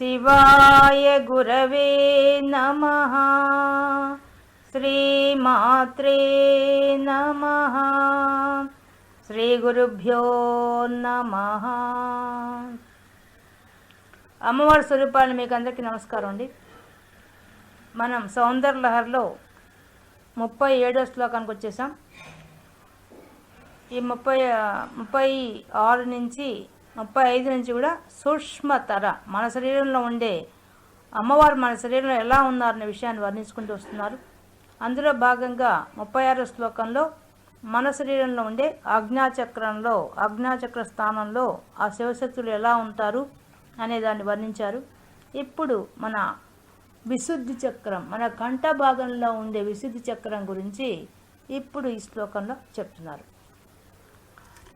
శివాయ గురవే నమ. శ్రీమాత్రే నమ. శ్రీ గురుభ్యో నమ. అమ్మవారి స్వరూపాలు మీకు అందరికీ నమస్కారం అండి. మనం సౌందర్యలహర్లో ముప్పై ఏడో శ్లోకానికి వచ్చేసాం. ఈ ముప్పై ముప్పై ఆరు నుంచి ముప్పై ఐదు నుంచి కూడా సూక్ష్మతర మన శరీరంలో ఉండే అమ్మవారు మన శరీరంలో ఎలా ఉన్నారనే విషయాన్ని వర్ణించుకుంటూ వస్తున్నారు. అందులో భాగంగా ముప్పై ఆరో శ్లోకంలో మన శరీరంలో ఉండే ఆజ్ఞాచక్రంలో ఆజ్ఞాచక్ర స్థానంలో ఆ శివశక్తులు ఎలా ఉంటారు అనే దాన్ని వర్ణించారు. ఇప్పుడు మన విశుద్ధి చక్రం మన కంఠ భాగంలో ఉండే విశుద్ధి చక్రం గురించి ఇప్పుడు ఈ శ్లోకంలో చెప్తున్నారు.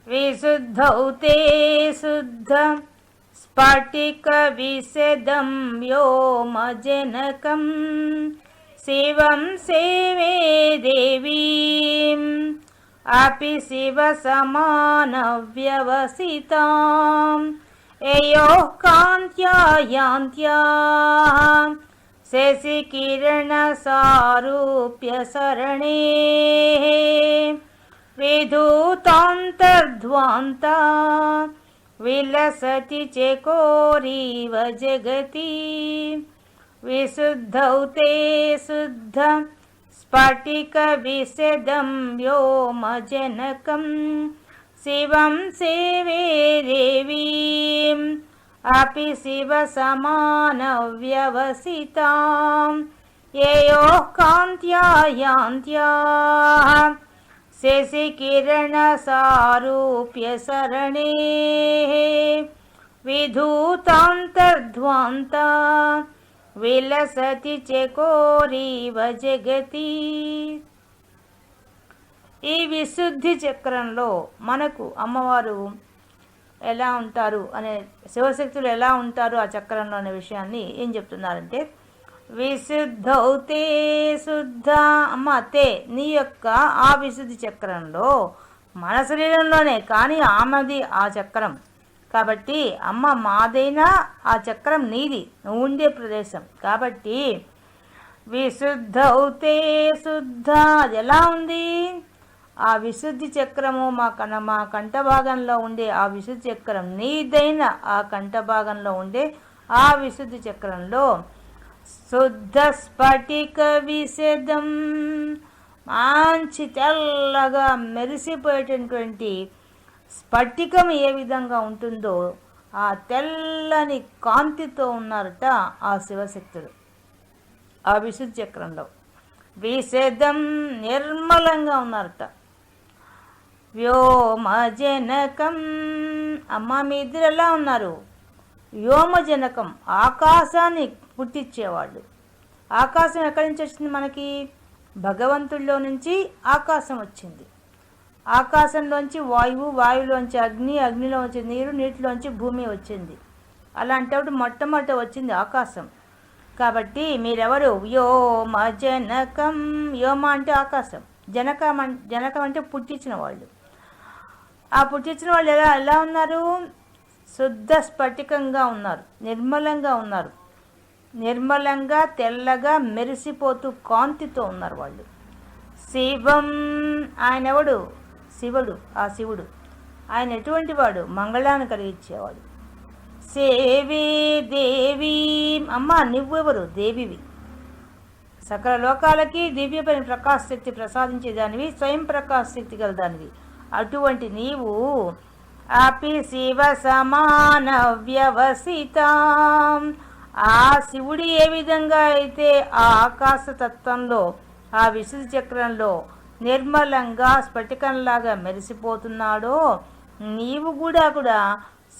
విశుద్ధౌ తే శుద్ధ స్ఫటిక విశదం వ్యోమజనకం శివం సేవే దేవీం అపి శివ సమాన వ్యవసితాం యయో కాంత్యాయాంత్యా विधूतान्तर्ध्वान्ता विलसति चकोरीव जगति। विशुद्धौ ते शुद्ध स्फटिकविशदं व्योमजनकं शिवं सेवे देवीम् अपि शिवसमानव्यवसितां ययोः कान्त्या यान्त्याः शशिकिरणसारूप्यसरणे विधूतान्तर्ध्वान्ता విలసతి చకోరీవ జగతి ఈ విశుద్ధి చక్రంలో మనకు అమ్మవారు ఎలా ఉంటారు అనే శివశక్తులు ఎలా ఉంటారు ఆ చక్రంలో అనే విషయాన్ని ఏం చెప్తున్నారంటే విశుద్ధౌతే శుద్ధ అమ్మ తే నీ యొక్క ఆ విశుద్ధి చక్రంలో మన శరీరంలోనే కానీ ఆమెది ఆ చక్రం. కాబట్టి అమ్మ మాదైనా ఆ చక్రం నీది. నువ్వు ఉండే ప్రదేశం. కాబట్టి విశుద్ధౌతే శుద్ధ. అది ఎలా ఉంది? ఆ విశుద్ధి చక్రము మా కన మా కంఠ భాగంలో ఉండే ఆ విశుద్ధి చక్రం నీదైన ఆ కంఠ భాగంలో ఉండే ఆ విశుద్ధి చక్రంలో శుద్ధ స్ఫటిక విశదం మంచి తెల్లగా మెరిసిపోయేటటువంటి స్ఫటికం ఏ విధంగా ఉంటుందో ఆ తెల్లని కాంతితో ఉన్నారట ఆ శివశక్తుడు. ఆ విశుద్ధ చక్రంలో విషదం నిర్మలంగా ఉన్నారట. వ్యోమజనకం అమ్మ మీ ఇద్దరు ఎలా ఉన్నారు? వ్యోమజనకం ఆకాశాన్ని పుట్టించేవాళ్ళు ఆకాశం ఎక్కడి నుంచి వచ్చింది మనకి? భగవంతుడిలో నుంచి ఆకాశం వచ్చింది. ఆకాశంలోంచి వాయువు వాయువులోంచి అగ్ని అగ్నిలోంచి నీరు నీటిలోంచి భూమి వచ్చింది. అలాంటప్పుడు మొట్టమొదట వచ్చింది ఆకాశం. కాబట్టి మీరెవరు? వ్యోమ జనకం వ్యోమ అంటే ఆకాశం. జనకం జనకం అంటే పుట్టించిన వాళ్ళు. ఆ పుట్టించిన వాళ్ళు ఎలా ఎలా ఉన్నారు? శుద్ధ స్ఫటికంగా ఉన్నారు. నిర్మలంగా ఉన్నారు. నిర్మలంగా తెల్లగా మెరిసిపోతూ కాంతితో ఉన్నారు వాళ్ళు. శివం ఆయన ఎవడు శివుడు ఆ శివుడు. ఆయన ఎటువంటి వాడు? మంగళాన్ని కలిగించేవాడు సేవే దేవి. అమ్మ నువ్వెవరు? దేవివి. సకల లోకాలకి దివ్యపైన ప్రకాశ శక్తి ప్రసాదించేదానివి స్వయం ప్రకాశ శక్తి గలదానివి అటువంటి నీవు అపి శివ సమాన వ్యవసితాం ఆ శివుడు ఏ విధంగా అయితే ఆ ఆకాశ తత్వంలో ఆ విశుద్ధ చక్రంలో నిర్మలంగా స్ఫటికంలాగా మెరిసిపోతున్నాడో నీవు కూడా కూడా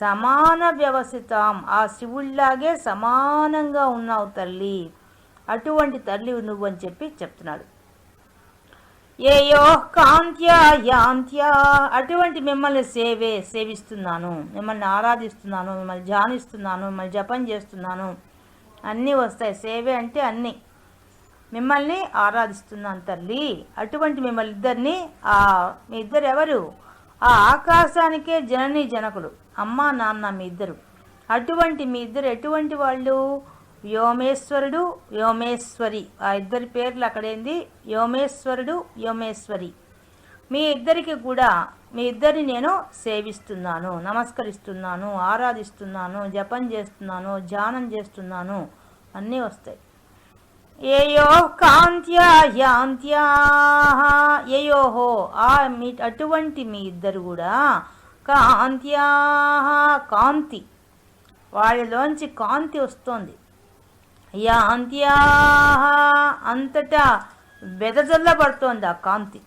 సమాన వ్యవస్థితం ఆ శివుళ్ళాగే సమానంగా ఉన్నావు తల్లి. అటువంటి తల్లి నువ్వు అని చెప్పి చెప్తున్నాడు. ఏయో కాంత్యా యాంత్యా అటువంటి మిమ్మల్ని సేవే సేవిస్తున్నాను. మిమ్మల్ని ఆరాధిస్తున్నాను మిమ్మల్ని ధ్యానిస్తున్నాను మిమ్మల్ని జపం చేస్తున్నాను. అన్నీ వస్తాయి. సేవే అంటే అన్నీ. మిమ్మల్ని ఆరాధిస్తున్నాను తల్లి. అటువంటి మిమ్మల్ని ఇద్దరిని ఆ మీ ఇద్దరు ఎవరు? ఆ ఆకాశానికే జనని జనకులు. అమ్మ నాన్న మీ ఇద్దరు. అటువంటి మీ ఇద్దరు ఎటువంటి వాళ్ళు? వ్యోమేశ్వరుడు వ్యోమేశ్వరి. ఆ ఇద్దరి పేర్లు అక్కడేంది? వ్యోమేశ్వరుడు వ్యోమేశ్వరి. మీ ఇద్దరికి కూడా మీ ఇద్దరిని నేను సేవిస్తున్నాను నమస్కరిస్తున్నాను ఆరాధిస్తున్నాను జపం చేస్తున్నాను ధ్యానం చేస్తున్నాను. అన్నీ వస్తాయి. ఏయో కాంత్యా యాంత్యా ఏయోహో. ఆ మీ అటువంటి మీ ఇద్దరు కూడా కాంత్యా కాంతి. వాళ్ళలోంచి కాంతి వస్తోంది. యాంత్యా అంతటా వెదజల్లబడుతోంది ఆ కాంతి.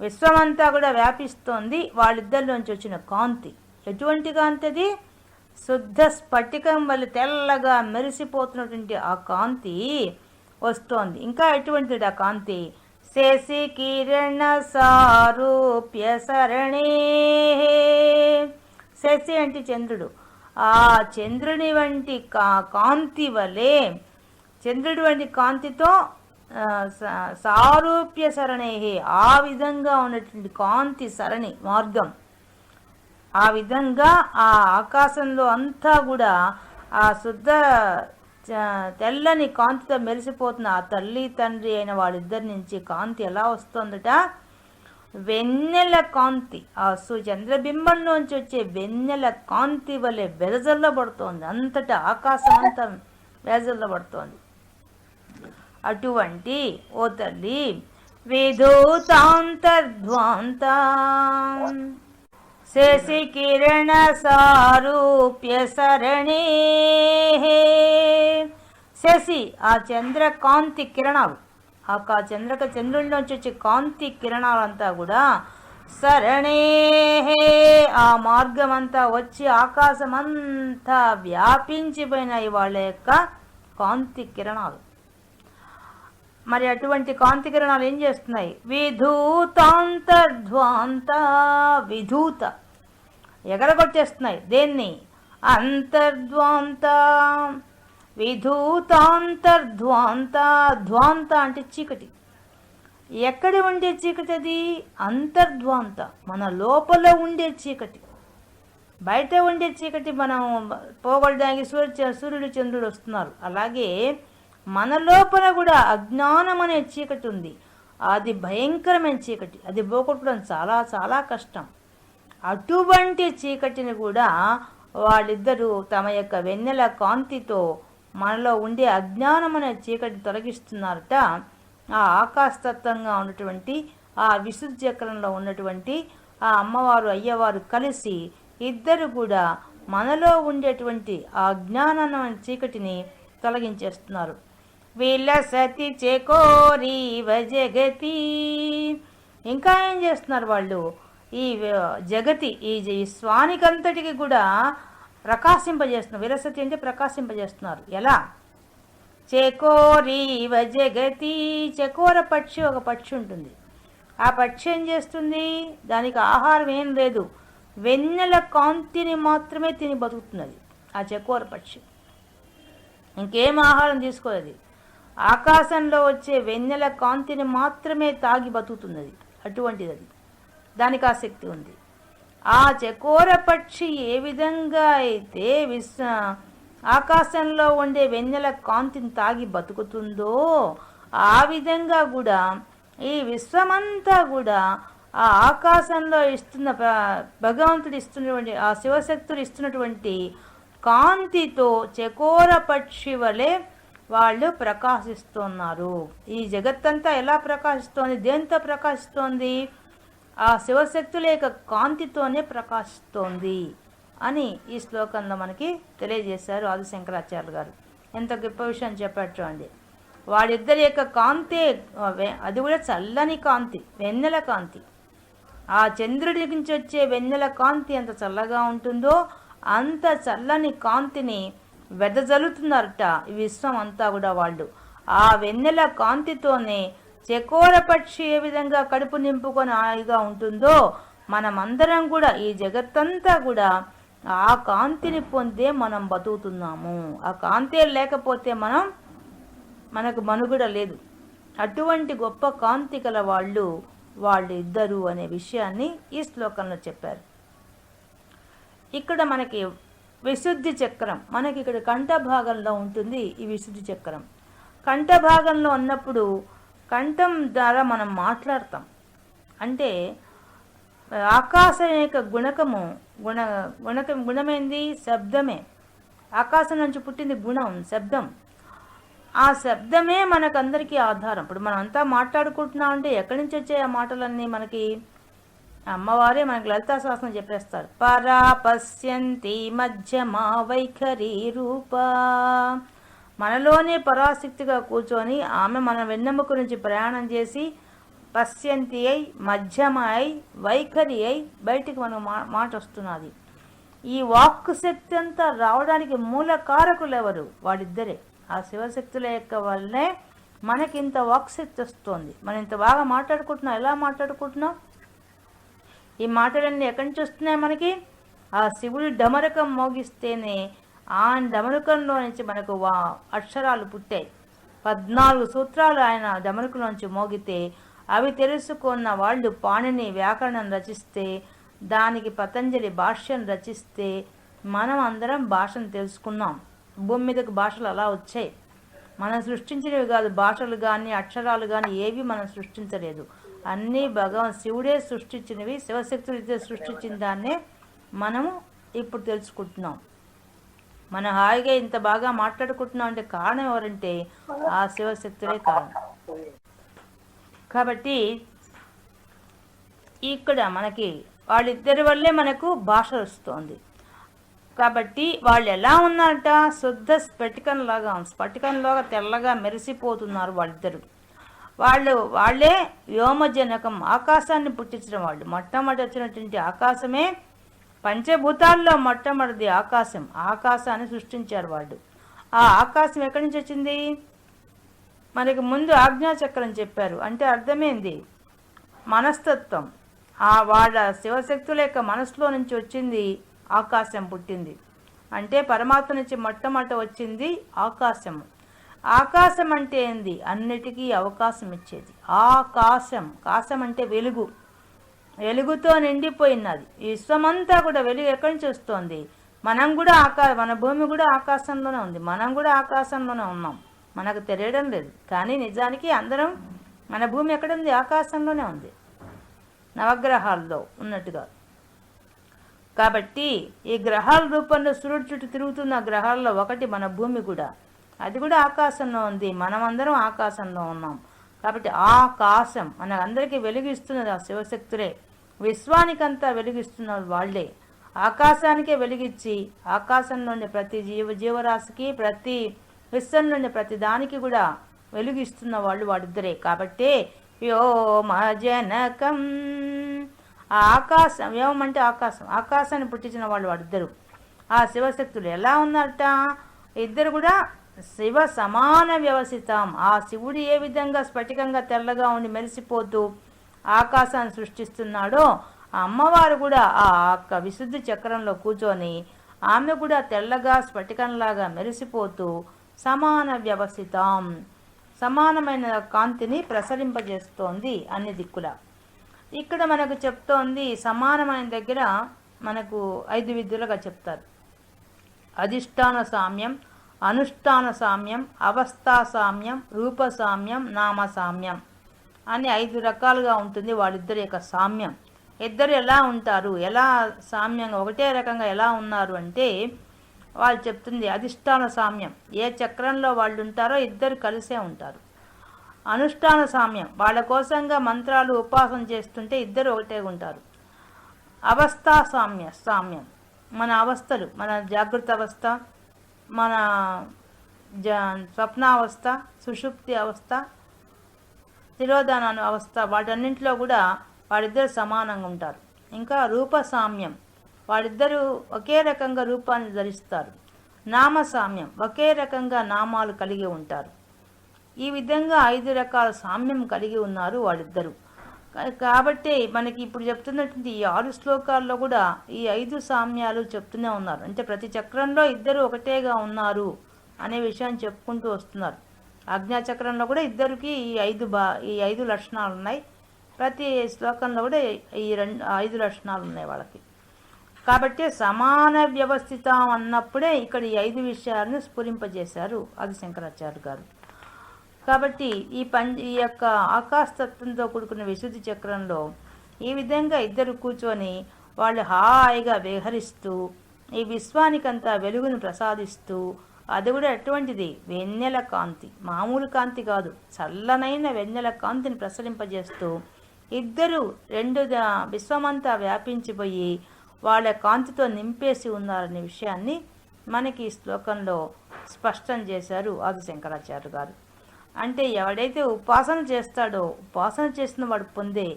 విశ్వమంతా కూడా వ్యాపిస్తోంది. వాళ్ళిద్దరిలోంచి వచ్చిన కాంతి. ఎటువంటి కాంతి అది శుద్ధ స్ఫటికం వల్ల తెల్లగా మెరిసిపోతున్నటువంటి ఆ కాంతి వస్తోంది. ఇంకా ఎటువంటిది ఆ కాంతి? శశి కిరణ సారూప్య సరణే. శశి అంటే చంద్రుడు. ఆ చంద్రుని వంటి కా కాంతి వలె చంద్రుడు వంటి కాంతితో సారూప్య సరణే ఆ విధంగా ఉన్నటువంటి కాంతి సరణి మార్గం. ఆ విధంగా ఆ ఆకాశంలో అంతా కూడా ఆ శుద్ధ తెల్లని కాంతితో మెరిసిపోతున్న ఆ తల్లి తండ్రి అయిన వాళ్ళిద్దరి నుంచి కాంతి ఎలా వస్తుందట? వెన్నెల కాంతి. ఆ సుచంద్రబింబంలోంచి వచ్చే వెన్నెల కాంతి వలె వెదజల్లబడుతోంది. అంతటా ఆకాశం అంతా వెదజల్లబడుతోంది. అటువంటి ఓ తల్లి విధూతాంతర్ధ్వాంత. శశి కిరణ సారూప్య సరణే శశి ఆ చంద్ర కాంతి కిరణాలు. ఆ కా- చంద్రక చంద్రుడిలోంచి వచ్చే కాంతి కిరణాలంతా కూడా సరణే ఆ మార్గం అంతా వచ్చి ఆకాశమంతా వ్యాపించిపోయినాయి వాళ్ళ యొక్క కాంతి కిరణాలు. మరి అటువంటి కాంతి కిరణాలు ఏం చేస్తున్నాయి? విధూతాంతర్ధ్వాంత విధూత. ఎగరగొట్టేస్తున్నాయి. దేన్ని? అంతర్ధ్వాంత. విధూతాంతర్ధ్వాంత. ధ్వాంత అంటే చీకటి. ఎక్కడ ఉండే చీకటి అది? అంతర్ధ్వాంత. మన లోపల ఉండే చీకటి. బయట ఉండే చీకటి మనం పోగొట్టడానికి సూర్య సూర్యుడు చంద్రుడు వస్తున్నారు. అలాగే మన లోపల కూడా అజ్ఞానం అనే చీకటి ఉంది. అది భయంకరమైన చీకటి. అది పోగొట్టడం చాలా చాలా కష్టం. అటువంటి చీకటిని కూడా వాళ్ళిద్దరూ తమ యొక్క వెన్నెల కాంతితో మనలో ఉండే అజ్ఞానం అనే చీకటి తొలగిస్తున్నారట. ఆ ఆకాశతత్వంగా ఉన్నటువంటి ఆ విశుద్ధ చక్రంలో ఉన్నటువంటి ఆ అమ్మవారు అయ్యవారు కలిసి ఇద్దరు కూడా మనలో ఉండేటువంటి ఆ జ్ఞానం అనే చీకటిని తొలగించేస్తున్నారు. వీళ్ళ సతి జగతి ఇంకా ఏం చేస్తున్నారు వాళ్ళు? ఈ జగతి ఈ జ- ఈ స్వానికంతటికి కూడా ప్రకాశింపజేస్తున్నారు. విరసతి అంటే ప్రకాశింపజేస్తున్నారు. ఎలా? చెకోరీవ జగతి చెకోర పక్షి ఒక పక్షి ఉంటుంది. ఆ పక్షి ఏం చేస్తుంది? దానికి ఆహారం ఏం లేదు. వెన్నెల కాంతిని మాత్రమే తిని బతుకుతున్నది. ఆ చకోర పక్షి. ఇంకేం ఆహారం తీసుకోలేదు. ఆకాశంలో వచ్చే వెన్నెల కాంతిని మాత్రమే తాగి బతుకుతున్నది. అటువంటిది అది దానికి ఆసక్తి ఉంది. ఆ చకోర పక్షి ఏ విధంగా అయితే విశ్వ ఆకాశంలో ఉండే వెన్నెల కాంతిని తాగి బతుకుతుందో ఆ విధంగా కూడా ఈ విశ్వమంతా కూడా ఆ ఆకాశంలో ఇస్తున్న భగవంతుడు ఇస్తున్నటువంటి ఆ శివశక్తుడు ఇస్తున్నటువంటి కాంతితో చకోర పక్షి వలె వాళ్ళు ప్రకాశిస్తున్నారు. ఈ జగత్తంతా ఎలా ప్రకాశిస్తోంది? దేంతో ప్రకాశిస్తోంది? ఆ శివశక్తుల యొక్క కాంతితోనే ప్రకాశిస్తోంది అని ఈ శ్లోకంలో మనకి తెలియజేశారు ఆదిశంకరాచార్యులు గారు. ఎంత గొప్ప విషయం చెప్పారు చూడండి. వాడిద్దరి యొక్క కాంతే అది కూడా చల్లని కాంతి వెన్నెల కాంతి. ఆ చంద్రుడి నుంచి వచ్చే వెన్నెల కాంతి ఎంత చల్లగా ఉంటుందో అంత చల్లని కాంతిని వెదజల్లుతున్నారట. ఈ విశ్వం అంతా కూడా వాళ్ళు. ఆ వెన్నెల కాంతితోనే చకోర పక్షి ఏ విధంగా కడుపు నింపుకొని హాయిగా ఉంటుందో మనమందరం కూడా ఈ జగత్తంతా కూడా ఆ కాంతిని పొందే మనం బతుకుతున్నాము. ఆ కాంతే లేకపోతే మనం మనకు మనుగడ లేదు. అటువంటి గొప్ప కాంతి గల వాళ్ళు వాళ్ళు ఇద్దరు అనే విషయాన్ని ఈ శ్లోకంలో చెప్పారు. ఇక్కడ మనకి విశుద్ధి చక్రం. మనకి ఇక్కడ కంఠ భాగంలో ఉంటుంది ఈ విశుద్ధి చక్రం. కంఠ భాగంలో ఉన్నప్పుడు కంఠం ద్వారా మనం మాట్లాడతాం. అంటే ఆకాశం యొక్క గుణకము గుణ గుణకం గుణమైంది? శబ్దమే. ఆకాశం నుంచి పుట్టింది గుణం శబ్దం. ఆ శబ్దమే మనకందరికీ ఆధారం. ఇప్పుడు మనం అంతా మాట్లాడుకుంటున్నాం అంటే ఎక్కడి నుంచి వచ్చాయి ఆ మాటలన్నీ మనకి? అమ్మవారే మనకి లలితా శాస్త్రం చెప్పేస్తారు. పరా పశ్యంతి మధ్యమా వైఖరి రూప. మనలోనే పరాశక్తిగా కూర్చొని ఆమె మన వెన్నెముక నుంచి ప్రయాణం చేసి పశ్యంతి అయి మధ్యమ అయి వైఖరి అయి బయటికి మనకు మా మాట వస్తున్నది. ఈ వాక్ శక్తి అంతా రావడానికి మూల కారకులు ఎవరు వాడిద్దరే ఆ శివశక్తుల యొక్క వల్లనే మనకి ఇంత వాక్ శక్తి వస్తుంది. మనం ఇంత బాగా మాట్లాడుకుంటున్నాం ఎలా మాట్లాడుకుంటున్నాం ఈ మాటలన్నీ ఎక్కడి నుంచి వస్తున్నాయి మనకి? ఆ శివుడి డమరకం మోగిస్తేనే ఆ డమరకంలో నుంచి మనకు వా అక్షరాలు పుట్టాయి. పద్నాలుగు సూత్రాలు ఆయన డమరుకులోంచి మోగితే అవి తెలుసుకున్న వాళ్ళు పాణిని వ్యాకరణం రచిస్తే దానికి పతంజలి భాష్యం రచిస్తే మనం అందరం భాషను తెలుసుకున్నాం. భూమి మీదకు భాషలు అలా వచ్చాయి. మనం సృష్టించినవి కాదు భాషలు కానీ అక్షరాలు కానీ ఏవి మనం సృష్టించలేదు. అన్నీ భగవాన్ శివుడే సృష్టించినవి శివశక్తులు సృష్టించిన దాన్నే మనము ఇప్పుడు తెలుసుకుంటున్నాం. మనం హాయిగా ఇంత బాగా మాట్లాడుకుంటున్నాం అంటే కారణం ఎవరంటే ఆ శివశక్తులే కారణం. కాబట్టి ఇక్కడ మనకి వాళ్ళిద్దరి వల్లే మనకు భాష వస్తుంది. కాబట్టి వాళ్ళు ఎలా ఉన్నారట? శుద్ధ స్ఫటికంలాగా స్ఫటికంలాగా తెల్లగా మెరిసిపోతున్నారు వాళ్ళిద్దరు. వాళ్ళు వాళ్ళే వ్యోమజనకం ఆకాశాన్ని పుట్టించిన వాళ్ళు. మొట్టమొదటి వచ్చినటువంటి ఆకాశమే పంచభూతాల్లో మొట్టమొదటిది ఆకాశం. ఆకాశాన్ని సృష్టించారు వాళ్ళు. ఆ ఆకాశం ఎక్కడి నుంచి వచ్చింది? మనకి ముందు ఆజ్ఞాచక్రం చెప్పారు. అంటే అర్థమైంది. మనస్తత్వం. ఆ వాళ్ళ శివశక్తుల యొక్క మనసులో నుంచి వచ్చింది ఆకాశం పుట్టింది. అంటే పరమాత్మ నుంచి మొట్టమొదట వచ్చింది ఆకాశము. ఆకాశం అంటే ఏంది? అన్నిటికీ అవకాశం ఇచ్చేది. ఆకాశం. కాశం అంటే వెలుగు. వెలుగుతో నిండిపోయినది. ఈ విశ్వమంతా కూడా వెలుగు ఎక్కడి నుంచి వస్తుంది? మనం కూడా ఆకా మన భూమి కూడా ఆకాశంలోనే ఉంది. మనం కూడా ఆకాశంలోనే ఉన్నాం. మనకు తెలియడం లేదు. కానీ నిజానికి అందరం మన భూమి ఎక్కడుంది ఆకాశంలోనే ఉంది. నవగ్రహాల్లో ఉన్నట్టుగా. కాబట్టి ఈ గ్రహాల రూపంలో సూర్యుడు చుట్టూ తిరుగుతున్న గ్రహాల్లో ఒకటి మన భూమి కూడా. అది కూడా ఆకాశంలో ఉంది. మనమందరం ఆకాశంలో ఉన్నాం. కాబట్టి ఆకాశం మన అందరికీ వెలిగిస్తున్నది ఆ శివశక్తులే. విశ్వానికంతా వెలిగిస్తున్నారు వాళ్ళే. ఆకాశానికే వెలిగించి ఆకాశంలోని ప్రతి జీవ జీవరాశికి ప్రతి విశ్వం నుండి ప్రతి దానికి కూడా వెలుగిస్తున్న వాళ్ళు వాడిద్దరే కాబట్టే వ్యోమజనకం. ఆ ఆకాశం వ్యోమం అంటే ఆకాశం. ఆకాశాన్ని పుట్టించిన వాళ్ళు వాడిద్దరు ఆ శివశక్తులు ఎలా ఉన్నారట? ఇద్దరు కూడా శివ సమాన వ్యవసితం. ఆ శివుడు ఏ విధంగా స్ఫటికంగా తెల్లగా ఉండి మెరిసిపోతూ ఆకాశాన్ని సృష్టిస్తున్నాడో ఆ అమ్మవారు కూడా ఆ యొక్క విశుద్ధి చక్రంలో కూర్చొని ఆమె కూడా తెల్లగా స్ఫటికంలాగా మెరిసిపోతూ సమాన వ్యవసితం. సమానమైన కాంతిని ప్రసరింపజేస్తోంది అన్ని దిక్కుల. ఇక్కడ మనకు చెప్తోంది సమానమైన దగ్గర మనకు ఐదు విధులుగా చెప్తారు. అధిష్టాన సామ్యం అనుష్ఠాన సామ్యం అవస్థా సామ్యం రూప సామ్యం నామ సామ్యం అని ఐదు రకాలుగా ఉంటుంది వాళ్ళిద్దరి యొక్క సామ్యం. ఇద్దరు ఎలా ఉంటారు? ఎలా సామ్యంగా ఒకటే రకంగా ఎలా ఉన్నారు అంటే వాళ్ళు చెప్తుంది అధిష్టాన సామ్యం ఏ చక్రంలో వాళ్ళు ఉంటారో ఇద్దరు కలిసే ఉంటారు. అనుష్ఠాన సామ్యం వాళ్ళ కోసంగా మంత్రాలు ఉపాసన చేస్తుంటే ఇద్దరు ఒకటే ఉంటారు. అవస్థా సామ్య సామ్యం మన అవస్థలు మన జాగ్రత్త అవస్థ మన జ స్వప్నావస్థ సుషుప్తి అవస్థ తిరోధాన అవస్థ వాటన్నింటిలో కూడా వాడిద్దరు సమానంగా ఉంటారు. ఇంకా రూప సామ్యం ఒకే రకంగా రూపాన్ని ధరిస్తారు. నామ సామ్యం ఒకే రకంగా నామాలు కలిగి ఉంటారు. ఈ విధంగా ఐదు రకాల సామ్యం కలిగి ఉన్నారు వాళ్ళిద్దరూ కాబట్టి మనకి ఇప్పుడు చెప్తున్నటువంటి ఈ ఆరు శ్లోకాల్లో కూడా ఈ ఐదు సామ్యాలు చెప్తూనే ఉన్నారు. అంటే ప్రతి చక్రంలో ఇద్దరు ఒకటేగా ఉన్నారు అనే విషయాన్ని చెప్పుకుంటూ వస్తున్నారు. అజ్ఞాచక్రంలో కూడా ఇద్దరికి ఈ ఐదు బా ఈ ఐదు లక్షణాలు ఉన్నాయి. ప్రతి శ్లోకంలో కూడా ఈ రెండు ఐదు లక్షణాలు ఉన్నాయి వాళ్ళకి. కాబట్టి సమాన వ్యవస్థిత అన్నప్పుడే ఇక్కడ ఈ ఐదు విషయాలను స్ఫురింపజేశారు అది శంకరాచార్య గారు. కాబట్టి ఈ పం ఈ యొక్క ఆకాశతత్వంతో కూడుకున్న విశుద్ధి చక్రంలో ఈ విధంగా ఇద్దరు కూర్చొని వాళ్ళు హాయిగా విహరిస్తూ ఈ విశ్వానికంతా వెలుగును ప్రసాదిస్తూ అది కూడా ఎటువంటిది? వెన్నెల కాంతి. మామూలు కాంతి కాదు. చల్లనైన వెన్నెల కాంతిని ప్రసరింపజేస్తూ ఇద్దరు రెండు విశ్వమంతా వ్యాపించిపోయి వాళ్ళ కాంతితో నింపేసి ఉన్నారనే విషయాన్ని మనకి ఈ శ్లోకంలో స్పష్టం చేశారు ఆది శంకరాచార్య గారు. అంటే ఎవడైతే ఉపాసన చేస్తాడో ఉపాసన చేసిన వాడు పొందే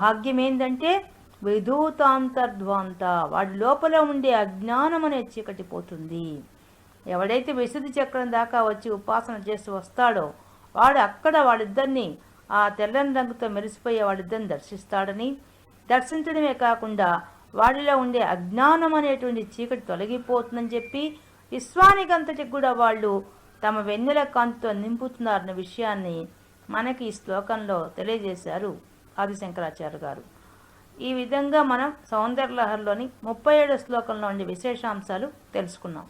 భాగ్యం ఏంటంటే విధూతాంతర్ధ్వాంత వాడి లోపల ఉండే అజ్ఞానం అనే చీకటి పోతుంది. ఎవడైతే విశుద్ధి చక్రం దాకా వచ్చి ఉపాసన చేస్తూ వస్తాడో వాడు అక్కడ వాడిద్దరిని ఆ తెల్లని రంగుతో మెరిసిపోయే వాడిద్దరిని దర్శిస్తాడని. దర్శించడమే కాకుండా వాడిలో ఉండే అజ్ఞానం అనేటువంటి చీకటి తొలగిపోతుందని చెప్పి విశ్వానికంతటికి కూడా వాళ్ళు తమ వెన్నెల కాంతితో నింపుతున్నారన్న విషయాన్ని మనకి ఈ శ్లోకంలో తెలియజేశారు ఆదిశంకరాచార్య గారు. ఈ విధంగా మనం సౌందర్యలహర్లోని ముప్పై ఏడు శ్లోకంలో ఉండే విశేషాంశాలు తెలుసుకున్నాం.